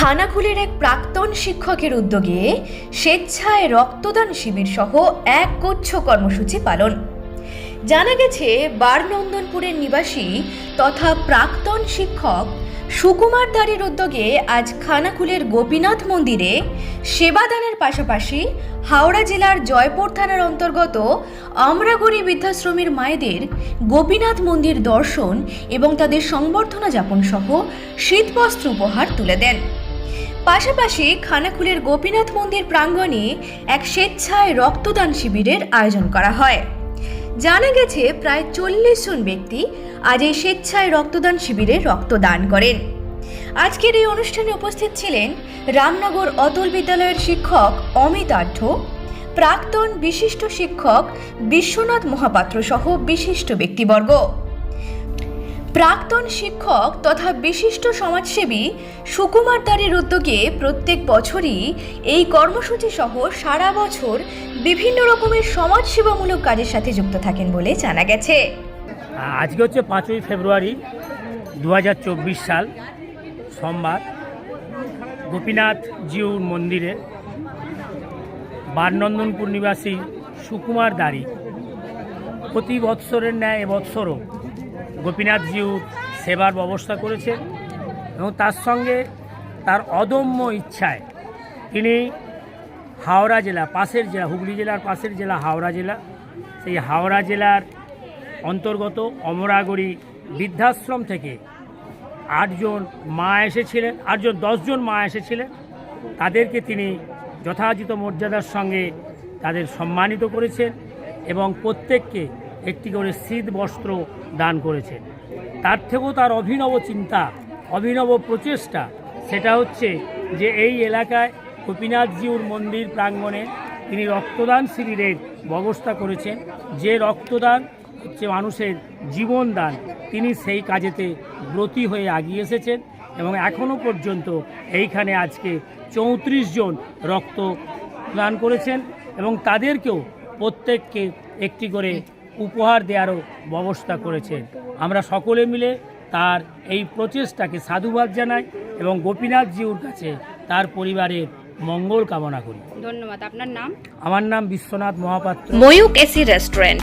খানাকুলের এক প্রাক্তন শিক্ষকের উদ্যোগে স্বেচ্ছায় রক্তদান শিবির সহ এক গুচ্ছ কর্মসূচি পালন। জানা গেছে, বারনন্দনপুরের নিবাসী তথা প্রাক্তন শিক্ষক সুকুমার দারের উদ্যোগে আজ খানাকুলের গোপীনাথ মন্দিরে সেবাদানের পাশাপাশি হাওড়া জেলার জয়পুর থানার অন্তর্গত আমরাগুড়ি বৃদ্ধাশ্রমের মায়েদের গোপীনাথ মন্দির দর্শন এবং তাদের সংবর্ধনা যাপন সহ শীতবস্ত্র উপহার তুলে দেন। পাশাপাশি খানাকুলের গোপীনাথ মন্দির প্রাঙ্গণে এক স্বেচ্ছায় রক্তদান শিবিরের আয়োজন করা হয়। জানা গেছে প্রায় চল্লিশ জন ব্যক্তি আজ এই স্বেচ্ছায় রক্তদান শিবিরে রক্তদান করেন। আজকের এই অনুষ্ঠানে উপস্থিত ছিলেন রামনগর অতুল বিদ্যালয়ের শিক্ষক অমিত আঢ্য, প্রাক্তন বিশিষ্ট শিক্ষক বিশ্বনাথ মহাপাত্র সহ বিশিষ্ট ব্যক্তিবর্গ। প্রাক্তন শিক্ষক তথা বিশিষ্ট সমাজসেবী সুকুমার দারের উদ্যোগে প্রত্যেক বছরই এই কর্মসূচি সহ সারা বছর বিভিন্ন রকমের সমাজসেবামূলক কাজের সাথে যুক্ত থাকেন বলে জানা গেছে। আজকে হচ্ছে পাঁচই ফেব্রুয়ারি দু হাজার চব্বিশ সাল, সোমবার। গোপীনাথ জিউর মন্দিরে বারনন্দনপুর নিবাসী সুকুমার দাড়ি প্রতি বৎসরের ন্যায় এবৎসরও গোপীনাথ জিউর সেবার ব্যবস্থা করেছে এবং তার সঙ্গে তার অদম্য ইচ্ছায় তিনি হাওড়া জেলা, পাশের জেলা, হুগলি জেলার পাশের জেলা, হাওড়া জেলা, সেই হাওড়া জেলার অন্তর্গত অমরাগড়ি বৃদ্ধাশ্রম থেকে আটজন মা এসেছিলেন, আটজন, দশজন মা এসেছিলেন। তাদেরকে তিনি যথাযথ মর্যাদার সঙ্গে তাদের সম্মানিত করেছেন এবং প্রত্যেককে একটি করে শীত বস্ত্র দান করেছেন তার থেকেও তার অভিনব চিন্তা, অভিনব প্রচেষ্টা সেটা হচ্ছে যে এই এলাকায় গোপীনাথজিউর মন্দির প্রাঙ্গণে তিনি রক্তদান শিবিরের ব্যবস্থা করেছেন। যে রক্তদান হচ্ছে মানুষের জীবন দান, তিনি সেই কাজেতে ব্রতী হয়ে আগিয়ে এসেছেন এবং এখনও পর্যন্ত এইখানে আজকে চৌত্রিশ জন রক্ত দান করেছেন এবং তাদেরকেও প্রত্যেককে একটি করে উপহার দেওয়ারও ব্যবস্থা করেছেন আমরা সকলে মিলে তার এই প্রচেষ্টাকে সাধুবাদ জানাই এবং গোপীনাথ জিউর কাছে তার পরিবারের মঙ্গল কামনা করি। ধন্যবাদ। আপনার নাম? আমার নাম Biswanath Mahapatra. Mayuk AC restaurant.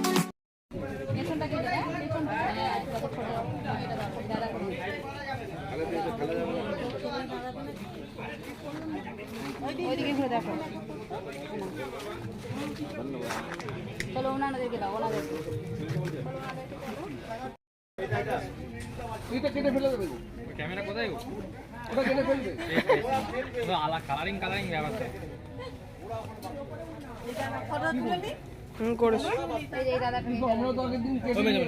দেখো চলো ওনাদেরকে দাও ওনাদেরকে ক্যামেরা কোথায় ওটা আলা কালারিং কালারিং কমে যাবে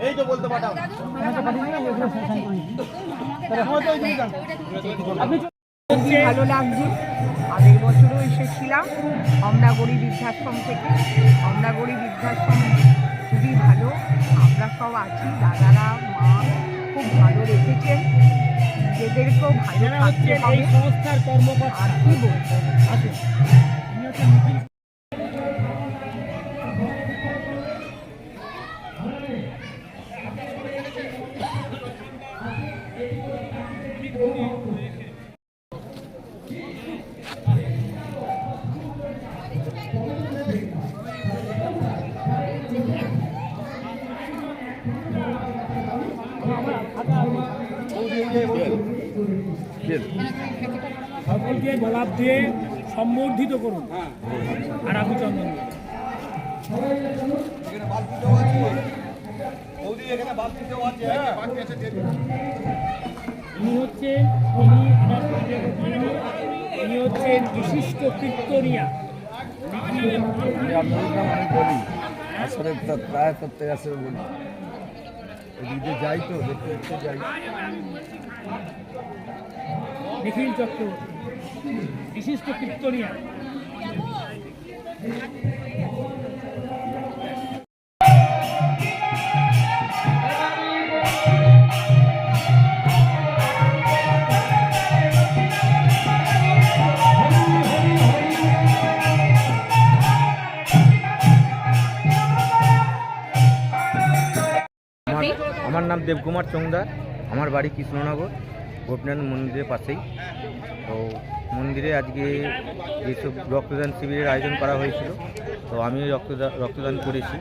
এই তো বলতে ভালো লাগছে। আগের বছরও এসেছিলাম। অমরাগড়ি বৃদ্ধাশ্রম থেকে। অমরাগড়ি বৃদ্ধাশ্রম খুবই ভালো। আমরা সব আছি। দাদারা, মা খুব ভালো রেখেছেন। নিজেদেরকেও ভালো থাকতে হবে। আর কি বলব? সকলকে গোলাপ দিয়ে সম্বর্ধিত করুন। আর আমি চন্দন। ইনি হচ্ছেন ইনি বিশিষ্ট কীর্তনিয়া। আমি বলি আসলে তো প্রায় প্রত্যেক আসরে বলি। এদিকে যাই তো দেখতে দেখতে যাই। নিখিল চক্রবর্তী বিশিষ্ট কীর্তনিয়া। আমার নাম দেবকুমার চৌংদার। আমার বাড়ি কৃষ্ণনগর গোপীনাথ মন্দিরের পাশেই। তো মন্দিরে আজকে যেসব রক্তদান শিবিরের আয়োজন করা হয়েছিল তো আমি রক্তদান রক্তদান করেছি।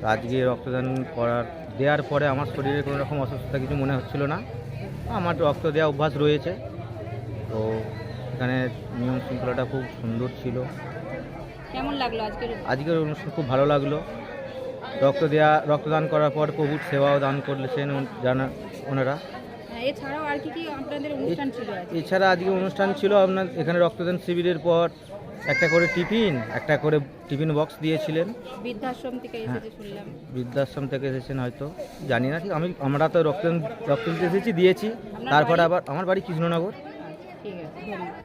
তো আজকে রক্তদান করার দেওয়ার পরে আমার শরীরে কোনো রকম অসুস্থতা কিছু মনে হচ্ছিল না। আমার রক্ত দেওয়া অভ্যাস রয়েছে। তো এখানে নিয়ম শৃঙ্খলাটা খুব সুন্দর ছিল। কেমন লাগল আজকের? আজকের অনুষ্ঠান খুব ভালো লাগল। রক্ত দেওয়া রক্তদান করার পর প্রভুর সেবাও দান করলেছেন জানা ওনারা। এছাড়াও আর কি কি আপনাদের অনুষ্ঠান ছিল এছাড়া আজকে অনুষ্ঠান ছিল আপনার এখানে রক্তদান শিবিরের পর একটা করে টিফিন একটা করে টিফিন বক্স দিয়েছিলেন। বৃদ্ধাশ্রম থেকে এসেছে শুনলাম। বৃদ্ধাশ্রম থেকে এসেছেন হয়তো জানি না ঠিক আমি আমরা তো রক্তদান রক্ত দিতে এসেছি দিয়েছি। তারপরে আবার আমার বাড়ি কৃষ্ণনগর। ঠিক আছে ধন্যবাদ।